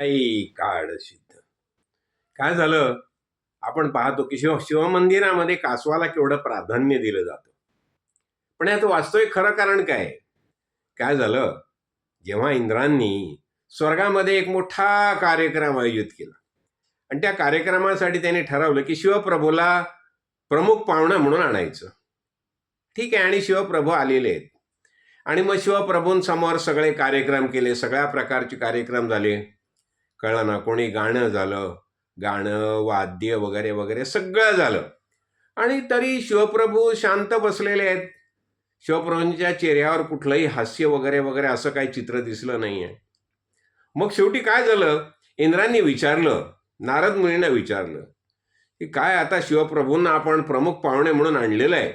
ऐ काळ सिद्ध. काय झालं? आपण पाहतो की शिव शिवमंदिरामध्ये कासवाला केवढं प्राधान्य दिलं जातं. पण याचं वास्तविक खरं कारण काय? काय झालं? जेव्हा इंद्रांनी स्वर्गामध्ये एक मोठा कार्यक्रम आयोजित केला. आणि त्या कार्यक्रमासाठी त्यांनी ठरवलं की शिवप्रभूला प्रमुख पाहुणा म्हणून आणायचं. ठीक आहे आणि शिवप्रभू आलेले आहेत. आणि मग शिवप्रभूंसमोर सगळे कार्यक्रम केले सगळ्या प्रकारचे कार्यक्रम झाले. कळलं ना कोणी गाणं झालं गाणं वाद्य वगैरे वगैरे सगळं झालं. आणि तरी शिवप्रभू शांत बसलेले आहेत. शिवप्रभूंच्या चेहऱ्यावर कुठलंही हास्य वगैरे वगैरे असं काही चित्र दिसलं नाही आहे मग शेवटी काय झालं? इंद्रांनी विचारलं नारद मुनींना विचारलं की काय आता शिवप्रभूंना आपण प्रमुख पाहुणे म्हणून आणलेलं आहे?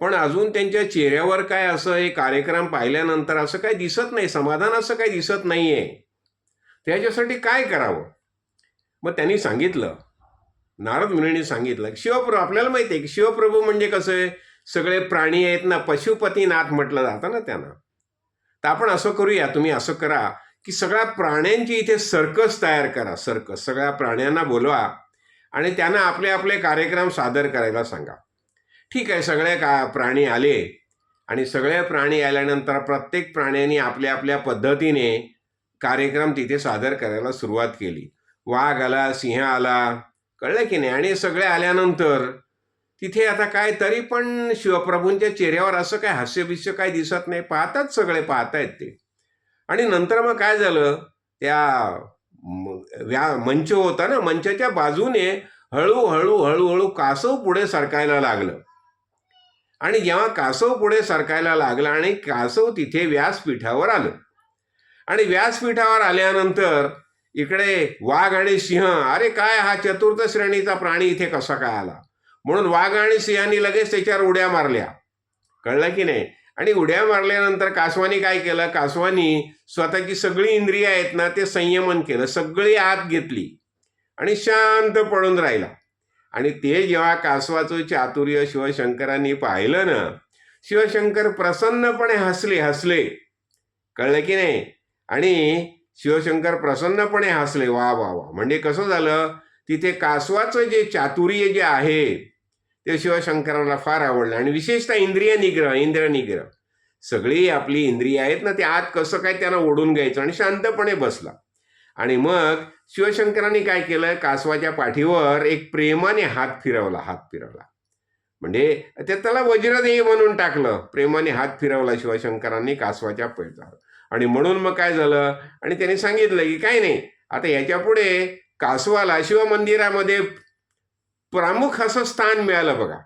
पण अजून त्यांच्या चेहऱ्यावर काय असं हे कार्यक्रम पाहिल्यानंतर असं काही दिसत नाही समाधान असं काही दिसत नाही आहे त्याच्यासाठी काय करावं? मग त्यांनी सांगितलं नारद मुनींनी सांगितलं शिवप्रभू आपल्याला माहिती आहे की शिवप्रभू म्हणजे कसं आहे? सगळे प्राणी आहेत ना पशुपतीनाथ म्हटलं जातं ना त्यांना. तर आपण असं करूया तुम्ही असं करा की सगळ्या प्राण्यांची इथे सर्कस तयार करा सर्कस. सगळ्या प्राण्यांना बोलवा आणि त्यांना आपले आपले कार्यक्रम सादर करायला सांगा. ठीक आहे सगळे का प्राणी आले आणि सगळे प्राणी आल्यानंतर प्रत्येक प्राण्यांनी आपल्या आपल्या पद्धतीने कार्यक्रम तिथे सादर करायला सुरुवात केली. वाघ आला सिंह आला. कळलं की नाही? आणि सगळे आल्यानंतर तिथे आता काय तरी पण शिवप्रभूंच्या चेहऱ्यावर असं काय हास्यबिस्य काय दिसत नाही. पाहतात सगळे पाहतायत ते. आणि नंतर मग काय झालं? त्या व्या मंच होता ना? मंचाच्या बाजूने हळूहळू हळूहळू कासव पुढे सरकायला लागलं. आणि जेव्हा कासव पुढे सरकायला लागला आणि कासव तिथे व्यासपीठावर आलं. आणि व्यासपीठावर आल्यानंतर इकडे वाघ आणि सिंह अरे काय हा चतुर्थ श्रेणीचा प्राणी इथे कसा काय आला? म्हणून वाघ आणि सिंहांनी लगेच त्याच्यावर उड्या मारल्या. कळलं की नाही? आणि उड्या मारल्यानंतर कासवानी काय केलं? कासवानी स्वतःची सगळी इंद्रिय आहेत ना ते संयमन केलं. सगळी आत घेतली आणि शांत पडून राहिला. आणि ते जेव्हा कासवाचं चातुर्य शिवशंकरांनी पाहिलं ना शिवशंकर प्रसन्नपणे हसले हसले. कळलं की नाही? आणि शिवशंकर प्रसन्नपणे हसले वा वा वा. म्हणजे कसं झालं? तिथे कासवाचं जे चातुर्य जे आहे ते शिवशंकराला फार आवडलं. आणि विशेषतः इंद्रिय निग्रह इंद्रिय निग्रह. सगळी आपली इंद्रिय आहेत ना ते आत कसं काय त्यांना ओढून घ्यायचं आणि शांतपणे बसला. आणि मग शिवशंकरांनी काय केलं? कासवाच्या पाठीवर एक प्रेमाने हात फिरवला हात फिरवला. म्हणजे ते त्याला वज्रदेही म्हणून टाकलं. प्रेमाने हात फिरवला शिवशंकरांनी कासवाच्या पैठा आणि म्हणून मग काय झालं? आणि त्यांनी सांगितलं की काय नाही आता याच्यापुढे कासवाला शिवमंदिरामध्ये प्रामुख असं स्थान मिळालं बघा.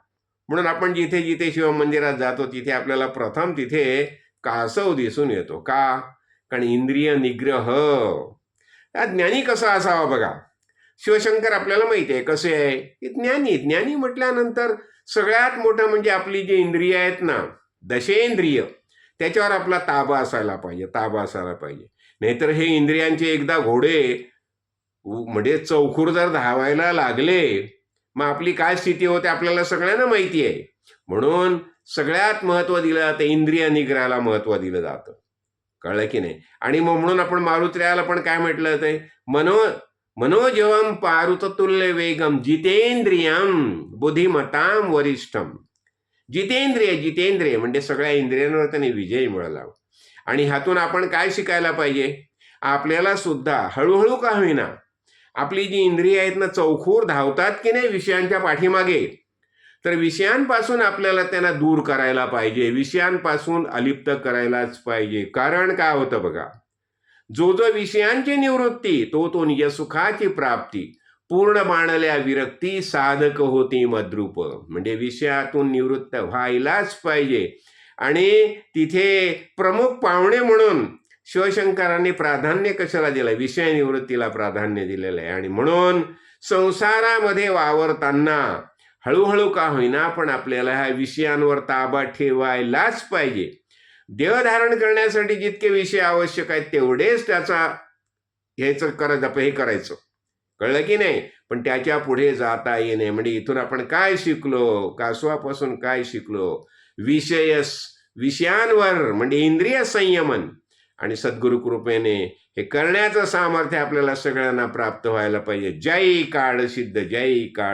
म्हणून आपण जिथे जिथे शिवमंदिरात जातो तिथे आपल्याला प्रथम तिथे कासव दिसून येतो. का? कारण इंद्रिय निग्रह. ज्ञानी कसा असावा बघा? शिवशंकर आपल्याला माहिती आहे कसे आहे. की ज्ञानी ज्ञानी म्हटल्यानंतर सगळ्यात मोठं म्हणजे आपली जी इंद्रिय आहेत ना दशेंद्रिय त्याच्यावर आपला ताबा असायला पाहिजे ताबा असायला पाहिजे. नाहीतर हे इंद्रियांचे एकदा घोडे म्हणजे चौखूर जर धावायला लागले मग आपली काय स्थिती होते आपल्याला सगळ्यांना माहिती आहे. म्हणून सगळ्यात महत्त्व दिलं जातं इंद्रिय निग्रहाला महत्त्व दिलं जातं. कळलं की नाही? आणि मग म्हणून आपण मारुत्र्याला पण काय म्हटलं ते मनो मनोजवम पारुततुल्य वेगम जितेंद्रियम बुद्धिमताम वरिष्ठम जितेंद्रिय जितेंद्रिय म्हणजे सगळ्या इंद्रियांवर त्यांनी विजय मिळाला आणि ह्यातून आपण काय शिकायला पाहिजे? आपल्याला सुद्धा हळूहळू का होईना आपली जी इंद्रिय आहेत ना चौखूर धावतात की नाही विषयांच्या पाठीमागे? तर विषयांपासून आपल्याला त्यांना दूर करायला पाहिजे. विषयांपासून अलिप्त करायलाच पाहिजे. कारण काय होतं बघा? जो जो विषयांची निवृत्ती तो तो निज सुखाची प्राप्ती. पूर्ण मानल्या विरक्ती साधक होती मद्रूप. म्हणजे विषयातून निवृत्त व्हायलाच पाहिजे. आणि तिथे प्रमुख पाहुणे म्हणून शिवशंकरांनी प्राधान्य कशाला दिलं विषय निवृत्तीला प्राधान्य दिलेलं आहे आणि म्हणून संसारामध्ये वावरताना हळूहळू का होईना पण आपल्याला ह्या विषयांवर ताबा ठेवायलाच पाहिजे. देहधारण करण्यासाठी जितके विषय आवश्यक आहेत तेवढेच त्याचा ह्याचं करत हे करायचं. कळलं की नाही? पण त्याच्या पुढे जाता येणे. म्हणजे इथून आपण काय शिकलो? कासवापासून काय शिकलो? विषयस विषयांवर म्हणजे इंद्रिय संयमन आणि सद्गुरु कृपेने हे करण्याचं सामर्थ्य आपल्याला सगळ्यांना प्राप्त व्हायला पाहिजे. जय काळ सिद्ध जय काळ